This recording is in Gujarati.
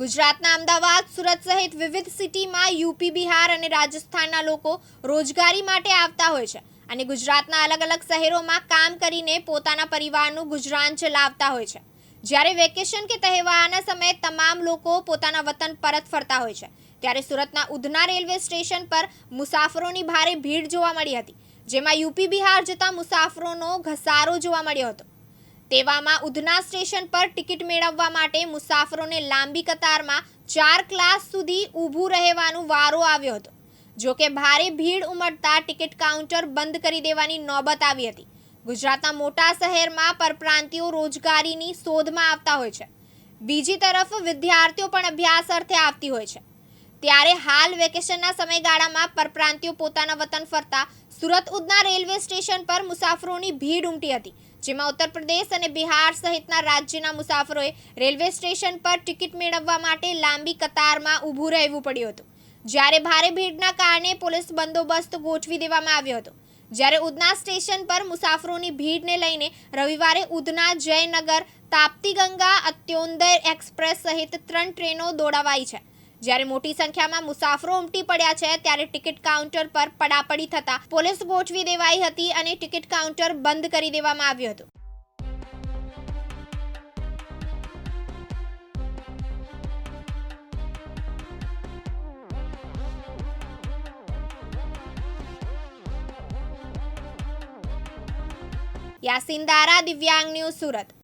ગુજરાતના અમદાવાદ, સુરત સહિત વિવિધ સિટીમાં યુપી, બિહાર અને રાજસ્થાનના લોકો રોજગારી માટે આવતા હોય છે અને ગુજરાતના અલગ અલગ શહેરોમાં કામ કરીને પોતાના પરિવારનું ગુજરાન ચલાવતા હોય છે. જ્યારે વેકેશન કે તહેવારના સમયે તમામ લોકો પોતાના વતન પરત ફરતા હોય છે, ત્યારે સુરતના ઉધના રેલવે સ્ટેશન પર મુસાફરોની ભારે ભીડ જોવા મળી હતી, જેમાં યુપી, બિહાર જતા મુસાફરોનો ઘસારો જોવા મળ્યો હતો. તેવામાં ઉધના સ્ટેશન પર ટિકિટ મેળવવા માટે મુસાફરોને લાંબી કતારમાં ચાર ક્લાસ સુધી ઊભું રહેવાનું વારો આવ્યો હતો. જો કે ભારે ભીડ ઉમટતા ટિકિટ કાઉન્ટર બંધ કરી દેવાની નોબત આવી હતી. ગુજરાતના મોટા શહેરમાં પરપ્રાંતિયો રોજગારીની શોધમાં આવતા હોય છે. બીજી તરફ વિદ્યાર્થીઓ પણ અભ્યાસ અર્થે આવતી હોય છે. ત્યારે હાલ વેકેશનના સમયગાળામાં પરપ્રાંતિયો પોતાના વતન ફરતા સુરત ઉધના રેલવે સ્ટેશન પર મુસાફરોની ભીડ ઉમટી હતી, જેમાં ઉત્તર પ્રદેશ અને બિહાર સહિતના રાજ્યના મુસાફરોએ રેલવે સ્ટેશન પર ટિકિટ મેળવવા માટે લાંબી કતારમાં ઊભું રહેવું પડ્યું હતું. જ્યારે ભારે ભીડના કારણે પોલીસ બંદોબસ્ત ગોઠવી દેવામાં આવ્યો હતો. જ્યારે ઉધના સ્ટેશન પર મુસાફરોની ભીડને લઈને રવિવારે ઉધના જયનગર, તાપ્તી ગંગા અત્યોદય એક્સપ્રેસ સહિત ત્રણ ટ્રેનો દોડાવાઈ છે. જ્યારે મોટી સંખ્યામાં મુસાફરો ઉમટી પડ્યા છે, ત્યારે ટિકિટ કાઉન્ટર પર પડાપડી થતા પોલીસ ગોઠવી દેવાઈ હતી અને ટિકિટ કાઉન્ટર બંધ કરી દેવામાં આવ્યું હતું. યાસીન દારા, દિવ્યાંગ ન્યૂઝ સુરત.